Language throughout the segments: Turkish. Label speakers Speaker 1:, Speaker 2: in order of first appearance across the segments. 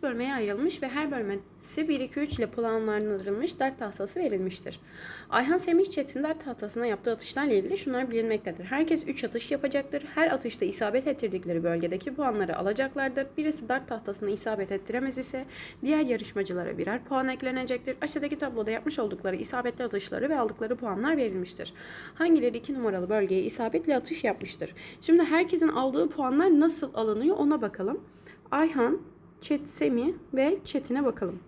Speaker 1: 3 bölmeye ayrılmış ve her bölmesi 1, 2, 3 ile puanlandırılmış dart tahtası verilmiştir. Ayhan Semih Çetin dart tahtasına yaptığı atışlarla ilgili şunlar bilinmektedir. Herkes 3 atış yapacaktır. Her atışta isabet ettirdikleri bölgedeki puanları alacaklardır. Birisi dart tahtasına isabet ettiremez ise diğer yarışmacılara birer puan eklenecektir. Aşağıdaki tabloda yapmış oldukları isabetli atışları ve aldıkları puanlar verilmiştir. Hangileri 2 numaralı bölgeye isabetli atış yapmıştır? Şimdi herkesin aldığı puanlar nasıl alınıyor ona bakalım. Ayhan, Semih ve Çetin'e bakalım.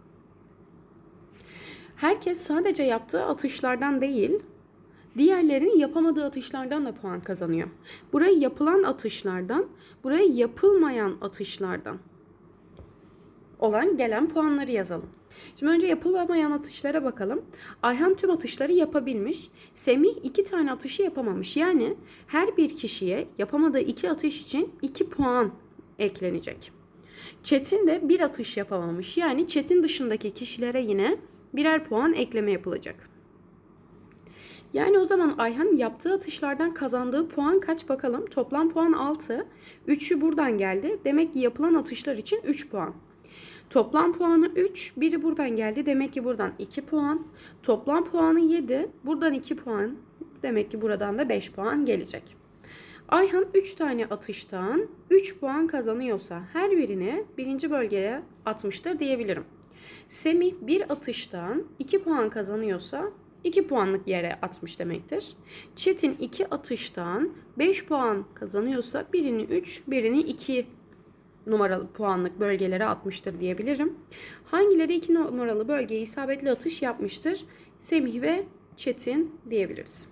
Speaker 1: Herkes sadece yaptığı atışlardan değil, diğerlerinin yapamadığı atışlardan da puan kazanıyor. Buraya yapılan atışlardan, buraya yapılmayan atışlardan olan gelen puanları yazalım. Şimdi önce yapılamayan atışlara bakalım. Ayhan tüm atışları yapabilmiş. Semih iki tane atışı yapamamış. Yani her bir kişiye yapamadığı iki atış için iki puan eklenecek. Çetin de bir atış yapamamış. Yani Çetin dışındaki kişilere yine birer puan ekleme yapılacak. Yani o zaman Ayhan yaptığı atışlardan kazandığı puan kaç bakalım? Toplam puan 6. 3'ü buradan geldi. Demek ki yapılan atışlar için 3 puan. Toplam puanı 3. Biri buradan geldi. Demek ki buradan 2 puan. Toplam puanı 7. Buradan 2 puan. Demek ki buradan da 5 puan gelecek. Ayhan 3 tane atıştan 3 puan kazanıyorsa her birini birinci bölgeye atmıştır diyebilirim. Semih bir atıştan 2 puan kazanıyorsa 2 puanlık yere atmış demektir. Çetin 2 atıştan 5 puan kazanıyorsa birini 3, birini 2 numaralı puanlık bölgelere atmıştır diyebilirim. Hangileri 2 numaralı bölgeye isabetli atış yapmıştır? Semih ve Çetin diyebiliriz.